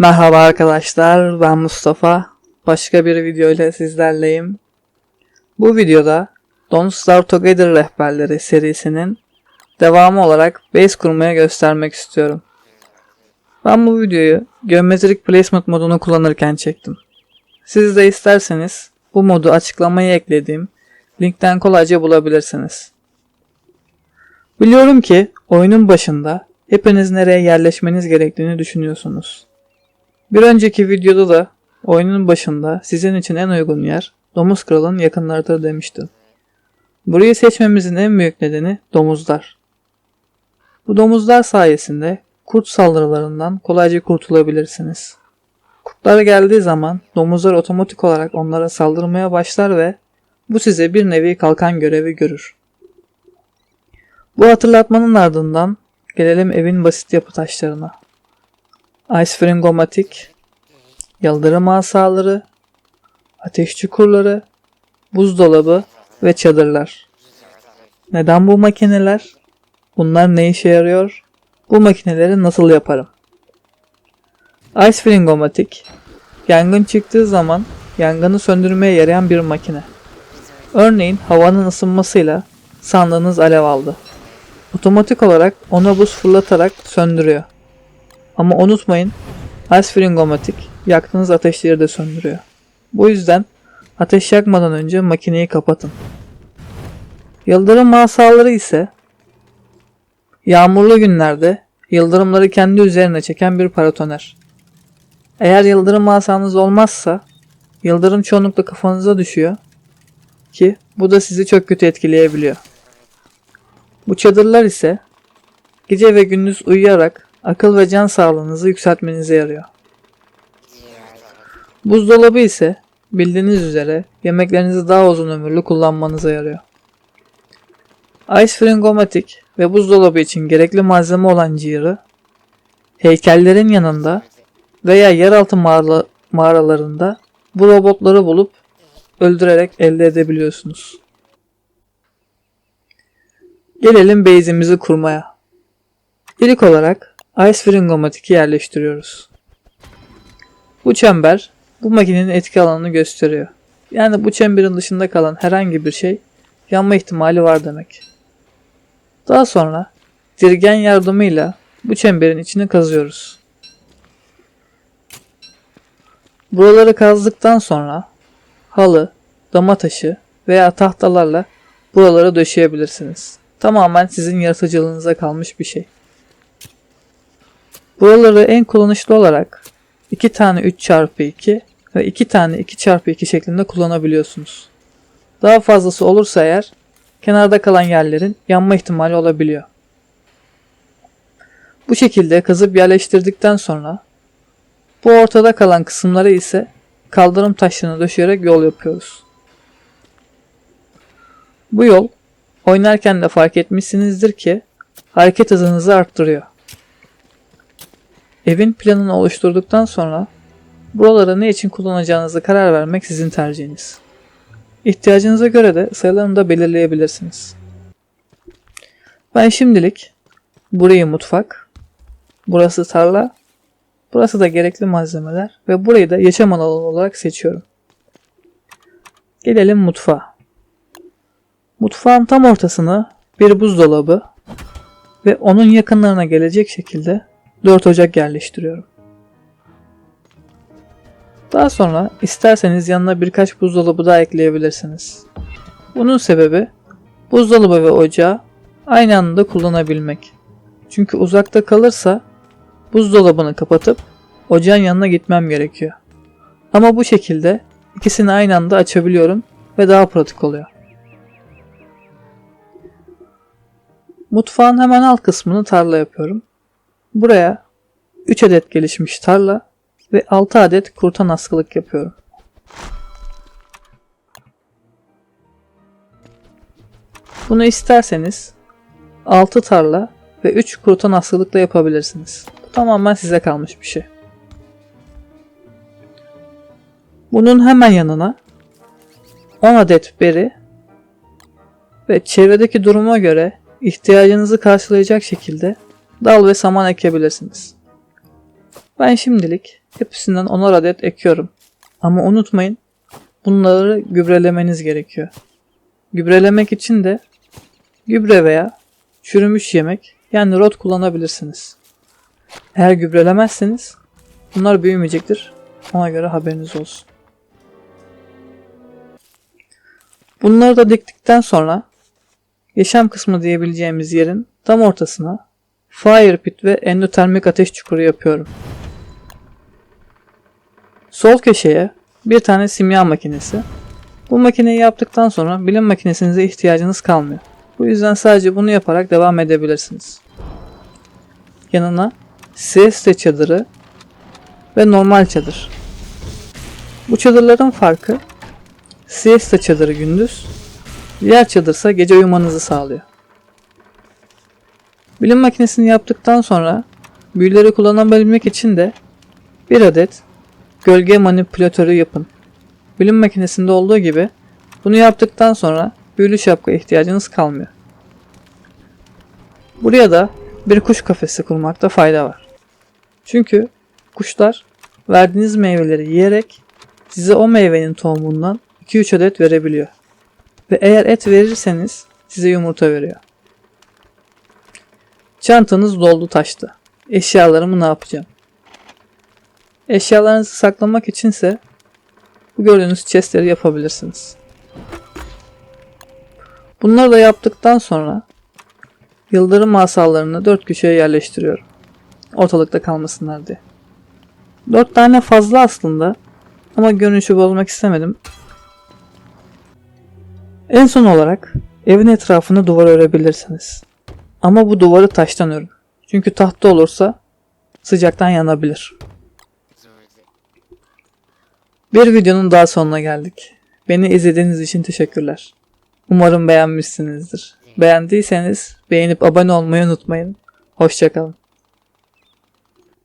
Merhaba arkadaşlar, ben Mustafa. Başka bir video ile sizlerleyim. Bu videoda Don't Starve Together rehberleri serisinin devamı olarak base kurmaya göstermek istiyorum. Ben bu videoyu Geometric Placement modunu kullanırken çektim. Siz de isterseniz bu modu açıklamaya eklediğim linkten kolayca bulabilirsiniz. Biliyorum ki oyunun başında hepiniz nereye yerleşmeniz gerektiğini düşünüyorsunuz. Bir önceki videoda da oyunun başında sizin için en uygun yer Domuz Kral'ın yakınlarıdır demiştim. Burayı seçmemizin en büyük nedeni domuzlar. Bu domuzlar sayesinde kurt saldırılarından kolayca kurtulabilirsiniz. Kurtlar geldiği zaman domuzlar otomatik olarak onlara saldırmaya başlar ve bu size bir nevi kalkan görevi görür. Bu hatırlatmanın ardından gelelim evin basit yapı taşlarına. Ice Fringomatik, Yıldırım asaları, ateş çukurları, buzdolabı ve çadırlar. Neden bu makineler? Bunlar ne işe yarıyor? Bu makineleri nasıl yaparım? Ice Fringomatik, yangın çıktığı zaman yangını söndürmeye yarayan bir makine. Örneğin havanın ısınmasıyla sandığınız alev aldı. Otomatik olarak ona buz fırlatarak söndürüyor. Ama unutmayın Ice Fringomatik yaktığınız ateşleri de söndürüyor. Bu yüzden ateş yakmadan önce makineyi kapatın. Yıldırım masalları ise yağmurlu günlerde yıldırımları kendi üzerine çeken bir paratoner. Eğer yıldırım masanız olmazsa yıldırım çoğunlukla kafanıza düşüyor ki bu da sizi çok kötü etkileyebiliyor. Bu çadırlar ise gece ve gündüz uyuyarak akıl ve can sağlığınızı yükseltmenize yarıyor. Buzdolabı ise bildiğiniz üzere yemeklerinizi daha uzun ömürlü kullanmanıza yarıyor. Ice Fringomatic ve buzdolabı için gerekli malzeme olan cihırı heykellerin yanında veya yeraltı mağara, mağaralarında bu robotları bulup öldürerek elde edebiliyorsunuz. Gelelim base'imizi kurmaya. İlk olarak Ice Fringomatic'i yerleştiriyoruz. Bu çember bu makinenin etki alanını gösteriyor. Yani bu çemberin dışında kalan herhangi bir şey yanma ihtimali var demek. Daha sonra dirgen yardımıyla bu çemberin içini kazıyoruz. Buraları kazdıktan sonra halı, dama taşı veya tahtalarla buraları döşeyebilirsiniz. Tamamen sizin yaratıcılığınıza kalmış bir şey. Buraları en kullanışlı olarak 2 tane 3x2 ve 2 tane 2x2 şeklinde kullanabiliyorsunuz. Daha fazlası olursa eğer kenarda kalan yerlerin yanma ihtimali olabiliyor. Bu şekilde kazıp yerleştirdikten sonra bu ortada kalan kısımları ise kaldırım taşlarına döşeyerek yol yapıyoruz. Bu yol oynarken de fark etmişsinizdir ki hareket hızınızı arttırıyor. Evin planını oluşturduktan sonra buraları ne için kullanacağınızı karar vermek sizin tercihiniz. İhtiyacınıza göre de sayılarını da belirleyebilirsiniz. Ben şimdilik burayı mutfak, burası tarla, burası da gerekli malzemeler ve burayı da yaşam alanı olarak seçiyorum. Gelelim mutfağa. Mutfağın tam ortasına bir buzdolabı ve onun yakınlarına gelecek şekilde 4 ocak yerleştiriyorum. Daha sonra isterseniz yanına birkaç buzdolabı daha ekleyebilirsiniz. Bunun sebebi buzdolabı ve ocağı aynı anda kullanabilmek. Çünkü uzakta kalırsa buzdolabını kapatıp ocağın yanına gitmem gerekiyor. Ama bu şekilde ikisini aynı anda açabiliyorum ve daha pratik oluyor. Mutfağın hemen alt kısmını tarla yapıyorum. Buraya 3 adet gelişmiş tarla ve 6 adet kurtan askılık yapıyorum. Bunu isterseniz 6 tarla ve 3 kurtan askılıkla yapabilirsiniz. Bu tamamen size kalmış bir şey. Bunun hemen yanına 10 adet beri ve çevredeki duruma göre ihtiyacınızı karşılayacak şekilde dal ve saman ekebilirsiniz. Ben şimdilik hepsinden 10'ar adet ekiyorum. Ama unutmayın bunları gübrelemeniz gerekiyor. Gübrelemek için de gübre veya çürümüş yemek yani rot kullanabilirsiniz. Eğer gübrelemezseniz bunlar büyümeyecektir. Ona göre haberiniz olsun. Bunları da diktikten sonra yaşam kısmı diyebileceğimiz yerin tam ortasına fire pit ve endotermik ateş çukuru yapıyorum. Sol köşeye bir tane simya makinesi. Bu makineyi yaptıktan sonra bilim makinesinize ihtiyacınız kalmıyor. Bu yüzden sadece bunu yaparak devam edebilirsiniz. Yanına siesta çadırı ve normal çadır. Bu çadırların farkı siesta çadırı gündüz, diğer çadırsa gece uyumanızı sağlıyor. Bilim makinesini yaptıktan sonra büyüleri kullanabilmek için de bir adet gölge manipülatörü yapın. Bilim makinesinde olduğu gibi bunu yaptıktan sonra büyülü şapka ihtiyacınız kalmıyor. Buraya da bir kuş kafesi kurmakta fayda var. Çünkü kuşlar verdiğiniz meyveleri yiyerek size o meyvenin tohumundan 2-3 adet verebiliyor. Ve eğer et verirseniz size yumurta veriyor. Çantanız doldu taştı. Eşyalarımı ne yapacağım? Eşyalarınızı saklamak içinse bu gördüğünüz chestleri yapabilirsiniz. Bunları da yaptıktan sonra yıldırım masallarını dört köşeye yerleştiriyorum. Ortalıkta kalmasınlar diye. Dört tane fazla aslında ama görünüşü bozmak istemedim. En son olarak evin etrafını duvar örebilirsiniz. Ama bu duvarı taştan örün. Çünkü tahta olursa sıcaktan yanabilir. Bir videonun daha sonuna geldik. Beni izlediğiniz için teşekkürler. Umarım beğenmişsinizdir. Beğendiyseniz beğenip abone olmayı unutmayın. Hoşçakalın.